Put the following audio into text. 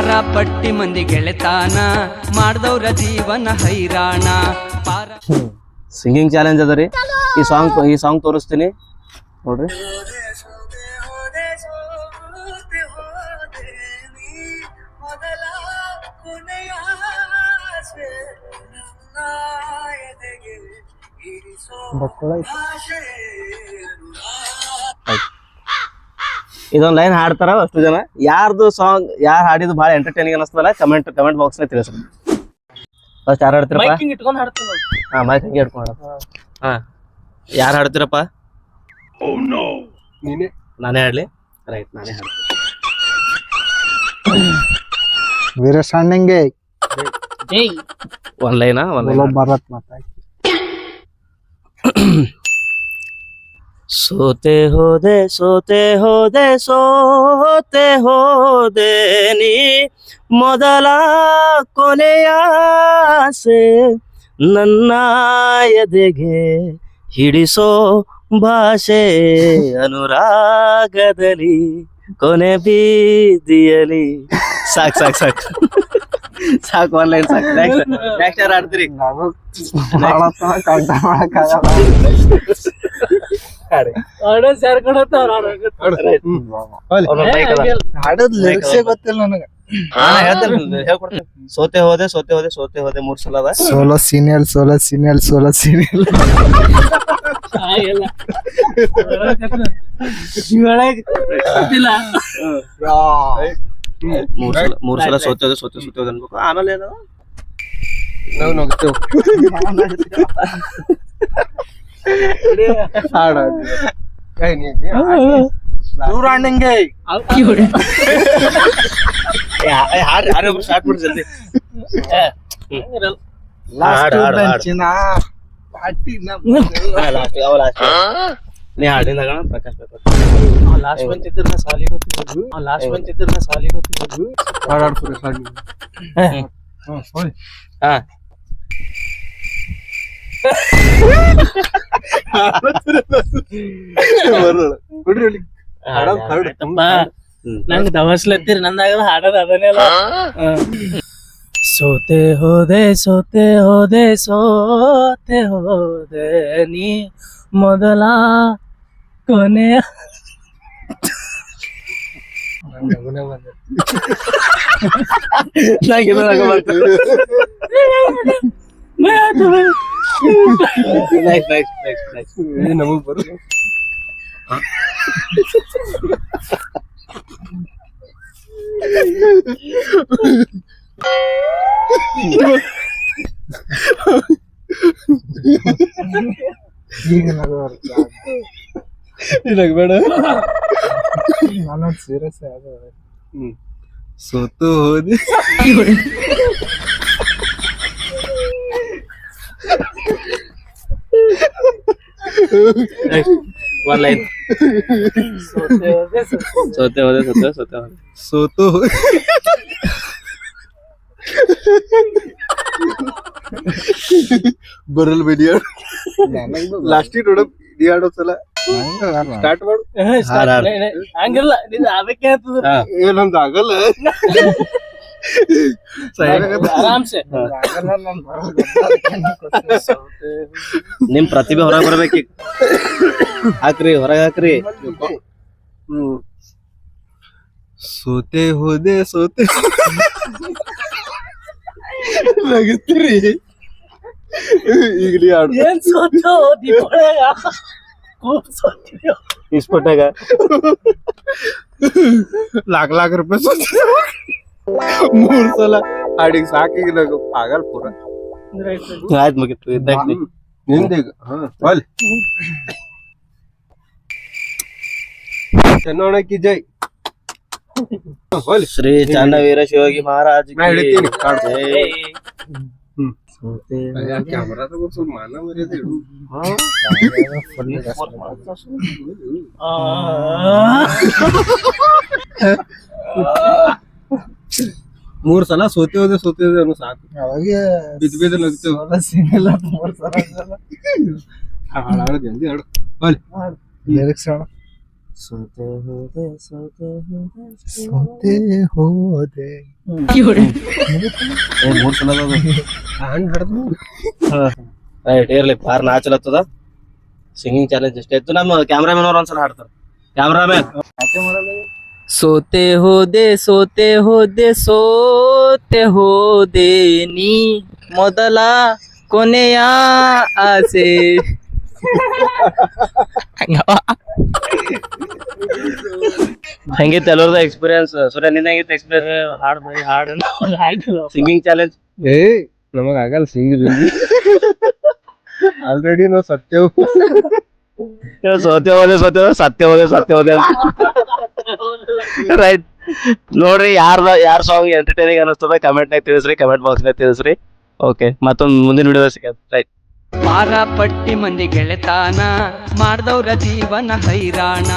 ಪಾರ ಪಟ್ಟಿ ಮಂದಿ ಗೆಳೆತಾನ ಮಾಡ್ದವ್ರ ಜೀವನ ಹೈರಾಣ. ಪಾರ ಸಿಂಗಿಂಗ್ ಚಾಲೆಂಜ್ ಅದ ರೀ. ಈ ಸಾಂಗ್ ಈ ಸಾಂಗ್ ತೋರಿಸ್ತೀನಿ. ನೋಡ್ರಿ. ಇದೊಂದು ಲೈನ್ ಹಾಡ್ತಾರ ಅಷ್ಟು ಜನ. ಯಾರ್ದು ಸಾಂಗ್ ಯಾರು ಹಾಡಿದ್ದು ಭಾಳ ಎಂಟರ್ಟೈನಿಂಗ್ ಅನಿಸ್ತದಲ್ಲ ಕಮೆಂಟ್ ಕಮೆಂಟ್ ಬಾಕ್ಸ್ ನೇ ತಿಳಿಸ್ರಿ. ಫಸ್ಟ್ ಯಾರು ಹಾಡ್ತೀರಪ್ಪ? ಹಾ ಮೈಕ್ ಹಿಂಗೆ ಇಟ್ಕೊಂಡು ಹಾ. ಯಾರು ಹಾಡ್ತೀರಪ್ಪ? Oh ನಾನೇ? ಹಾಡ್ಲಿ? ರೈಟ್ ನಾನೇ ಹಾಡ್ತೀನಿ. ವೀರ ಸಣ್ಣಂಗೆ ಒಂದು ಲೈನಾ ಒಂದ್ ಲೈನ್ ಬರತ್ ಮಾತಾಡ್ತೀನಿ. माता की ಸೋತೆ ಹೋದೆ ಸೋತೆ ಹೋದೆ ಸೋತೆ ಹೋದೆ ನೀ ಮೊದಲ ಕೊನೆಯ ಆಸೆ ನನ್ನ ಎದೆಗೆ ಹಿಡಿಸೋ ಭಾಷೆ ಅನುರಾಗದಲ್ಲಿ ಕೊನೆ ಬೀದಿಯಲಿ ಸಾಕ್ ಸಾಕ್ ಸಾಕ್ ಸಾಕು ಆನ್ಲೈನ್ ಸಾಕು ನೆಕ್ಸ್ಟ್ ನೆಕ್ಸ್ಟ್ ಯಾರು ಆಡ್ತೀರಿ ಹಾಡೋದ್ ಲಿರಿಕ್ಸೇ ಗೊತ್ತಿಲ್ಲ ನನಗೆ. ಸೋತೆ ಹೋದೆ ಸೋತೆ ಹೋದೆ ಸೋತೆ ಹೋದೆ ಮೂರ್ ಸಲ ಅದ. ಸೋಲೋ ಸೀನಿಯಲ್ ಸೋಲೋ ಸೀನಿಯಲ್ ಸೋಲೋ ಸೀನಿಯಲ್ ಮೂರ್ ಸಲ ಮೂರ್ ಸಲ ಸೋತೆ ಹೋದೆ ಸೋತೆ ಸೋತೆ ಹೋದೆ ಅನ್ಬೇಕು. ಆಮೇಲೆ ಏನದ? ನಾವು ನಗ್ತೇವ್ ಹಾಡ ದೂರ ಅಣ್ಣಂಗೆ ಹಾಡ್ರಿ ಹಾಡ್ರಿ ಒಬ್ರು ಸ್ಟಾರ್ಟ್ ಮಾಡಿ ಜಲ್ದಿ ಲಾಸ್ಟ್. ಬೆಂಚಿನ ಲಾಸ್ಟ್ ಯಾವ ಲಾಸ್ಟ್ ನೀ ಹಾಡಿದಾಗ ಪ್ರಕಾಶ್ ಲಾಸ್ಟ್ ಬಂಚ್ ಇದ್ರ ನಾ ಸಾಲಿ ಗೊತ್ತಿರೋದು ಲಾಸ್ಟ್ ಬಂಚ್ ಇದ್ರ ನಾ ಸಾಲಿ ಗೊತ್ತಿರೋದು ಹಾಡಾಡ್ ಸುರೇಶ್ ಹಾಡಿ ಹಾ ಬಿಡ್ರಿ ಅಲ್ಲಿ ಹಾಡೋದ್ ಹಾಡು. ಆಯ್ತಪ್ಪ ನಂಗ್ ದವಸ್ಲತ್ತೀರಿ ನಂದಾಗಲ್ಲ ಹಾಡೋದ್ ಅದನ್ನೆಲ್ಲ ಸೋತೆ ಹೋದೆ ಸೋತೆ ಹೋದೆ ಸೋತೆ ಹೋದೆ ನೀ ಮೊದಲ ಕೊನೆಯ ನಂಗ್ ನಮಗ್ ಬರು. ಈಗ ನಗು ಬರುತ್ತೆ. ಬೇಡ ನಾನು ಸೀರಿಯಸ್ ಆಗ ಸೋತು ಹೋದೆ. ಒನ್ ಲೈನ್ ಸೋತೆ ಹೋದೆ ಸೋತೆ ಸೋತೆ ಹೋದೆ ಸೋತೆ ಸೋತೆ ಹೋದೆ ಸೋತು ಬರಲ್ ಬಿಡಿಯಾಡ ಲಾಸ್ಟಿಗೆ ನೋಡ ಇಡಿಯಾಡೋ ಸಲ ಸ್ಟಾರ್ಟ್ ಮಾಡು ಹಾಡ್ ಹಾಡ್. ಹಂಗಿಲ್ಲ ನಿಂದ ಅದಕ್ಕೆ ಆಗ್ತದ ಹಾ. ಏ ನಮ್ದು ಆಗಲ್ಲ ಆರಾಮ್ಸೆ ನಿಮ್ ಪ್ರತಿಭೆ ಹೊರಗೆ ಬರ್ಬೇಕೀಗ ಹಾಕ್ರಿ ಹೊರಗೆ ಹಾಕ್ರಿ ಹ್ಮ್ ಸೋತೆ ಹೋದೆ ಸೋತೆ ನಗುತ್ತೀರಿ ಈಗಲೇ ಆಡು ಏನ್ ಸೋತು ದೀಪಾವಳಿಯಾಗ ಕೂತ್ ಸೋತಿದ್ಯೋ ಇಸ್ಪಟ್ಟಾಗ ಲಾಕ್ ಲಾಕ್ ರೂಪಾಯಿ ಸೋತೆ ಮೂರ್ ಸಲ ಆಡಿಗೆ ಸಾಕಿಗೆ ನಂಗೆ ಪಾಗಲ್ ಪೂರ ಆಯ್ತು ಮುಗಿತು ಇದ್ದಾಗ್ ನೀ. ನಿಂದೀಗ ಅಲ್ಲಿ ಚೆನ್ನೋಣಕ್ಕಿ ಜೈ ಹೋಲಿ ಶ್ರೀ ಚನ್ನವೀರ ಶಿವಾಜಿ ಮಹಾರಾಜ್ ನಾ ಹಿಡಿತೀನಿ ಕಾಡು. ಜೈ. ಹ್ಮ್. ಸೋತೆ ಕ್ಯಾಮರಾದಾಗ ಒಂದ್ ಸ್ವಲ್ಪ ಮಾನ ಮರ್ಯಾದೆ ಇಡು. ಮೂರ್ ಸಲ ಸೋತಿ ಹೋದೆ ಸೋತೆ ಹೋದೆ ಅನ್ನೋ ಸಾಕು ಬಿದ್ದು ಬಿದ್ದು ನಗ್ತೇವೆ ಹಾಳಾಗ ಜಲ್ದಿ ಹಾಡು ಹೋಲಿ. ಸೋತೆ ಹೋದೆ ಸೋತೆ ಹೋದೆ ಸೋತೆ ಹೋದೆ. ಏ ಮೂರ್ ಸಲ ಅದು. ಹಾಡ್ ಹಾಡ್ದು. ರೈಟ್ ಇರ್ಲಿ ಬಾರ್ ನಾಚಲತ್ತದ ಸಿಂಗಿಂಗ್ ಚಾಲೆಂಜ್ ಇಷ್ಟ ಇತ್ತು. ನಮ್ಮ ಕ್ಯಾಮ್ರಾಮನ್ ಅವ್ರು ಒಂದ್ಸಲ ಹಾಡ್ತಾರೆ. ಕ್ಯಾಮ್ರಾಮನ್ ಸೋತೆ ಹೋದೆ ಸೋತೆ ಹೋದೆ ಸೋತೆ ಹೋದೆ ನೀ ಮೊದಲ ಕೊನೆಯ ಆಸೆ ಹೆಂಗಿತ್ತು ಎಲ್ಲರದ ಎಕ್ಸ್ಪೀರಿಯನ್ಸ್ ಸೂರ್ಯ ನಿಂದ ಹೆಂಗಿತ್ತು ಎಕ್ಸ್ಪೀರಿಯನ್ಸ್ ಹಾಡ್ ಬೈ ಹಾಡ್ ಸಿಂಗಿಂಗ್ ಚಾಲೆಂಜ್ ಏ ನಮಗ ಆಗಲ್ಲ ಸಿಂಗ್ ಆಲ್ರೆಡಿ ನಾವು ಸತ್ಯ ಸೋತೆ ಹೋದೆ ಸೋತೆ ಹೋದೆ ಸತ್ಯ ಹೋದೆ ಸತ್ಯ ಹೋದೆ ರೈಟ್ ನೋಡ್ರಿ ಯಾರ್ದ ಯಾರ್ ಸಾಂಗ್ ಎಂಟರ್ಟೈನಿಂಗ್ ಅನಿಸ್ತದ ಕಮೆಂಟ್ ನಾಗ ತಿಳಿಸ್ರಿ ಕಮೆಂಟ್ ಬಾಕ್ಸ್ ನಾಗ ತಿಳಿಸ್ರಿ. ಓಕೆ ಮತ್ತೊಂದು ಮುಂದಿನ ವಿಡಿಯೋ ಸಿಗತ್ತೆ ರೈಟ್ ಮಾರಾ ಪಟ್ಟಿ ಮಂದಿ ಗೆಳೆತಾನ ಮಾಡ್ದವ್ರ ಜೀವನ ಹೈರಾಣ.